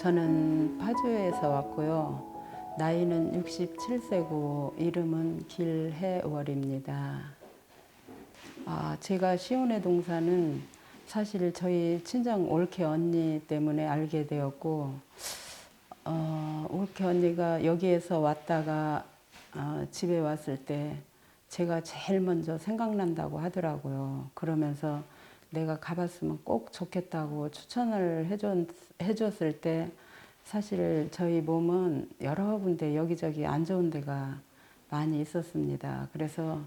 저는 파주에서 왔고요. 나이는 67세고 이름은 길해월입니다. 아, 제가 시온의 동사는 사실 저희 친정 올케 언니 때문에 알게 되었고 어, 올케 언니가 여기에서 왔다가 어, 집에 왔을 때 제가 제일 먼저 생각난다고 하더라고요. 그러면서 내가 가봤으면 꼭 좋겠다고 추천을 해줬, 해줬을 때 사실 저희 몸은 여러 군데 여기저기 안 좋은 데가 많이 있었습니다. 그래서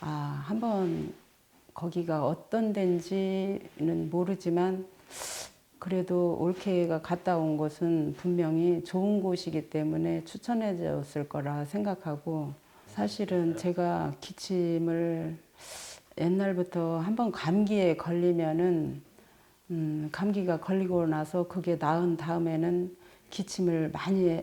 아, 한번 거기가 어떤 데인지는 모르지만 그래도 올케가 갔다 온 곳은 분명히 좋은 곳이기 때문에 추천해 줬을 거라 생각하고 사실은 제가 기침을 옛날부터 한번 감기에 걸리면은 음, 감기가 걸리고 나서 그게 나은 다음에는 기침을 많이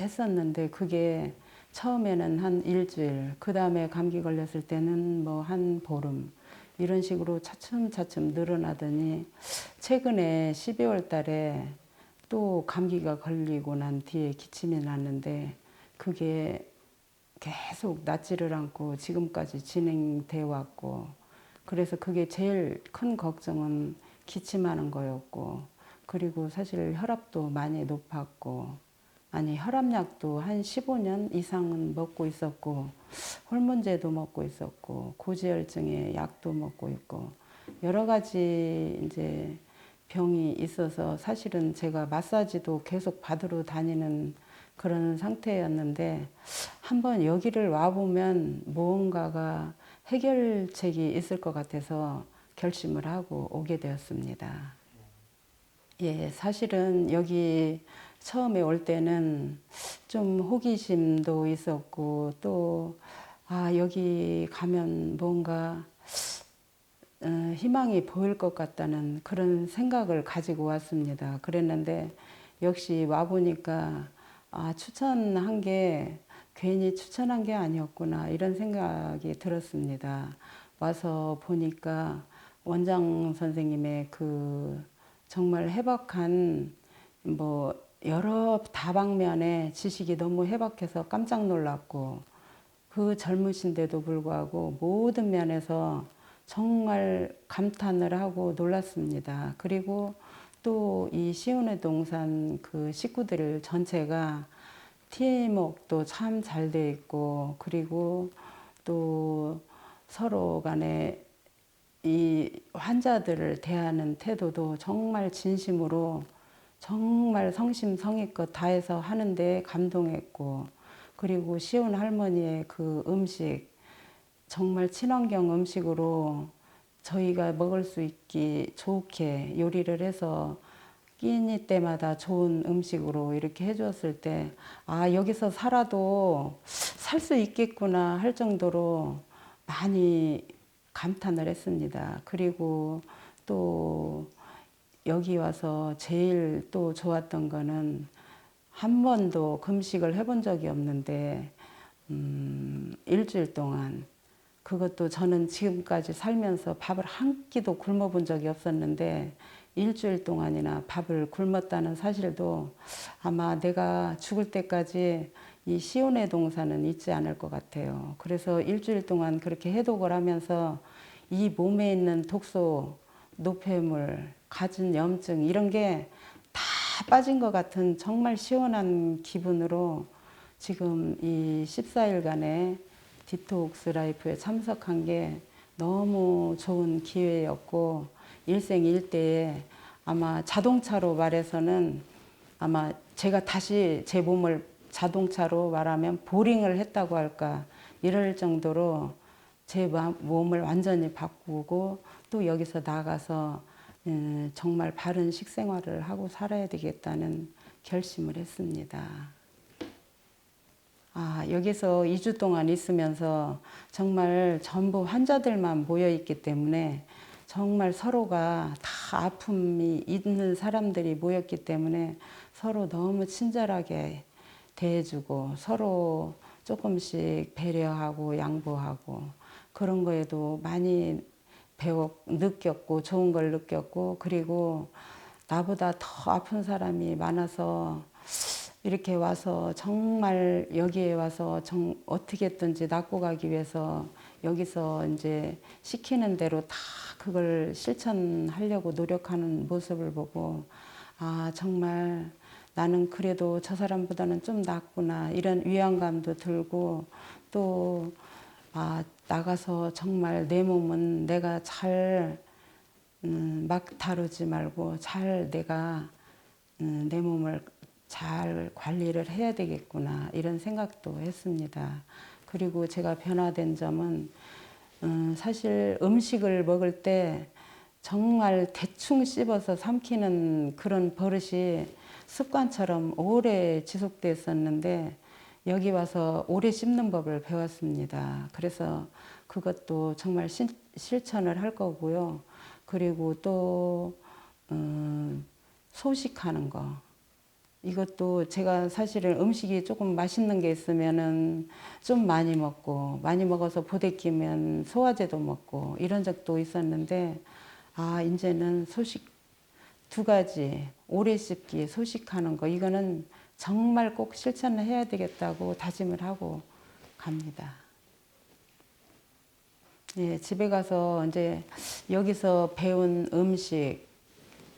했었는데 그게 처음에는 한 일주일, 그 다음에 감기 걸렸을 때는 뭐 한 보름 이런 식으로 차츰차츰 늘어나더니 최근에 12월 달에 또 감기가 걸리고 난 뒤에 기침이 났는데 그게 계속 낫지를 않고 지금까지 진행돼 왔고 그래서 그게 제일 큰 걱정은 기침하는 거였고 그리고 사실 혈압도 많이 높았고 아니 혈압약도 한 15년 이상은 먹고 있었고 호르몬제도 먹고 있었고 고지혈증에 약도 먹고 있고 여러 가지 이제 병이 있어서 사실은 제가 마사지도 계속 받으러 다니는 그런 상태였는데 한번 여기를 와보면 무언가가 해결책이 있을 것 같아서 결심을 하고 오게 되었습니다. 예, 사실은 여기 처음에 올 때는 좀 호기심도 있었고 또 아, 여기 가면 뭔가 어, 희망이 보일 것 같다는 그런 생각을 가지고 왔습니다. 그랬는데 역시 와보니까 아, 추천한 게 괜히 추천한 게 아니었구나 이런 생각이 들었습니다. 와서 보니까 원장 선생님의 그 정말 해박한 뭐 여러 다방면의 지식이 너무 해박해서 깜짝 놀랐고 그 젊으신데도 불구하고 모든 면에서 정말 감탄을 하고 놀랐습니다. 그리고 또 이 시온의 동산 그 식구들 전체가 팀워크도 참 잘 돼 있고 그리고 또 서로 간에 이 환자들을 대하는 태도도 정말 진심으로 정말 성심성의껏 다해서 하는데 감동했고 그리고 시온 할머니의 그 음식 정말 친환경 음식으로 저희가 먹을 수 있기 좋게 요리를 해서 끼니 때마다 좋은 음식으로 이렇게 해주었을 때, 아, 여기서 살아도 살 수 있겠구나 할 정도로 많이 감탄을 했습니다. 그리고 또 여기 와서 제일 또 좋았던 거는 한 번도 금식을 해본 적이 없는데, 음, 일주일 동안 그것도 저는 지금까지 살면서 밥을 한 끼도 굶어본 적이 없었는데 일주일 동안이나 밥을 굶었다는 사실도 아마 내가 죽을 때까지 이 시온의 동사는 잊지 않을 것 같아요. 그래서 일주일 동안 그렇게 해독을 하면서 이 몸에 있는 독소, 노폐물, 가진 염증 이런 게 다 빠진 것 같은 정말 시원한 기분으로 지금 이 14일간의 디톡스 라이프에 참석한 게 너무 좋은 기회였고 일생일대에 아마 자동차로 말해서는 아마 제가 다시 제 몸을 자동차로 말하면 보링을 했다고 할까 이럴 정도로 제 몸을 완전히 바꾸고 또 여기서 나가서 음, 정말 바른 식생활을 하고 살아야 되겠다는 결심을 했습니다. 아, 여기서 2주 동안 있으면서 정말 전부 환자들만 모여 있기 때문에 정말 서로가 다 아픔이 있는 사람들이 모였기 때문에 서로 너무 친절하게 대해주고 서로 조금씩 배려하고 양보하고 그런 거에도 많이 배워 느꼈고 좋은 걸 느꼈고 그리고 나보다 더 아픈 사람이 많아서 이렇게 와서 정말 여기에 와서 정, 어떻게든지 낫고 가기 위해서 여기서 이제 시키는 대로 다 그걸 실천하려고 노력하는 모습을 보고 아 정말 나는 그래도 저 사람보다는 좀 낫구나 이런 위안감도 들고 또 아, 나가서 정말 내 몸은 내가 잘 음, 막 다루지 말고 잘 내가 음, 내 몸을 잘 관리를 해야 되겠구나 이런 생각도 했습니다. 그리고 제가 변화된 점은 음, 사실 음식을 먹을 때 정말 대충 씹어서 삼키는 그런 버릇이 습관처럼 오래 지속됐었는데 여기 와서 오래 씹는 법을 배웠습니다. 그래서 그것도 정말 신- 실천을 할 거고요. 그리고 또 음, 소식하는 거 이것도 제가 사실은 음식이 조금 맛있는 게 있으면은 좀 많이 먹고 많이 먹어서 보대 끼면 소화제도 먹고 이런 적도 있었는데 아 이제는 소식 두 가지 오래 씹기 소식하는 거 이거는 정말 꼭 실천을 해야 되겠다고 다짐을 하고 갑니다. 예, 집에 가서 이제 여기서 배운 음식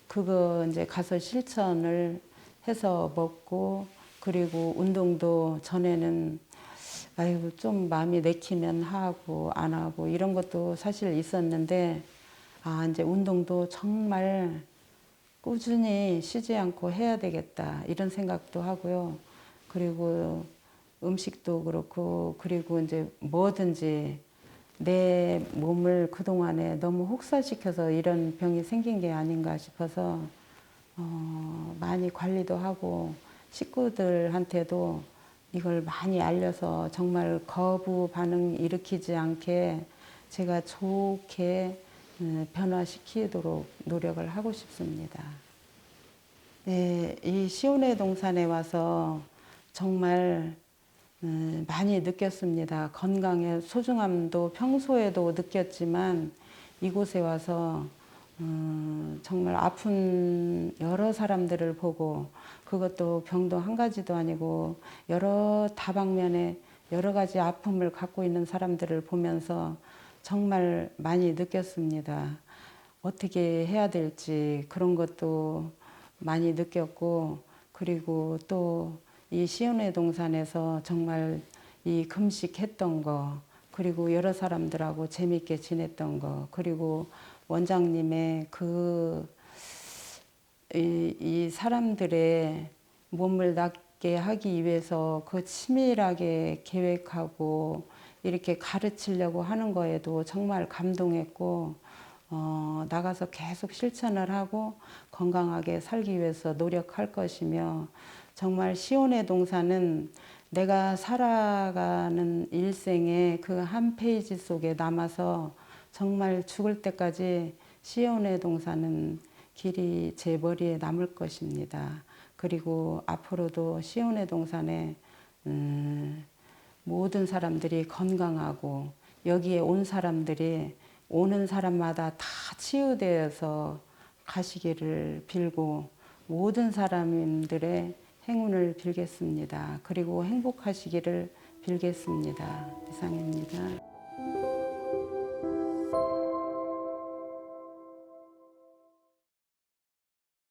그거 이제 가서 실천을 해서 먹고 그리고 운동도 전에는 아이고 좀 마음이 내키면 하고 안 하고 이런 것도 사실 있었는데 아 이제 운동도 정말 꾸준히 쉬지 않고 해야 되겠다 이런 생각도 하고요. 그리고 음식도 그렇고 그리고 이제 뭐든지 내 몸을 그동안에 너무 혹사시켜서 이런 병이 생긴 게 아닌가 싶어서 어, 많이 관리도 하고 식구들한테도 이걸 많이 알려서 정말 거부 반응 일으키지 않게 제가 좋게 음, 변화시키도록 노력을 하고 싶습니다. 네, 이 시온의 동산에 와서 정말 음, 많이 느꼈습니다. 건강의 소중함도 평소에도 느꼈지만 이곳에 와서 음, 정말 아픈 여러 사람들을 보고 그것도 병도 한 가지도 아니고 여러 다방면에 여러 가지 아픔을 갖고 있는 사람들을 보면서 정말 많이 느꼈습니다. 어떻게 해야 될지 그런 것도 많이 느꼈고 그리고 또 이 시온의 동산에서 정말 이 금식했던 거 그리고 여러 사람들하고 재밌게 지냈던 거 그리고 원장님의 그 이, 이 사람들의 몸을 낫게 하기 위해서 그 치밀하게 계획하고 이렇게 가르치려고 하는 거에도 정말 감동했고 어, 나가서 계속 실천을 하고 건강하게 살기 위해서 노력할 것이며 정말 시온의 동산은 내가 살아가는 일생의 그 한 페이지 속에 남아서 정말 죽을 때까지 시온의 동산은 길이 제 머리에 남을 것입니다. 그리고 앞으로도 시온의 동산에 음, 모든 사람들이 건강하고 여기에 온 사람들이 오는 사람마다 다 치유되어서 가시기를 빌고 모든 사람들의 행운을 빌겠습니다. 그리고 행복하시기를 빌겠습니다. 이상입니다.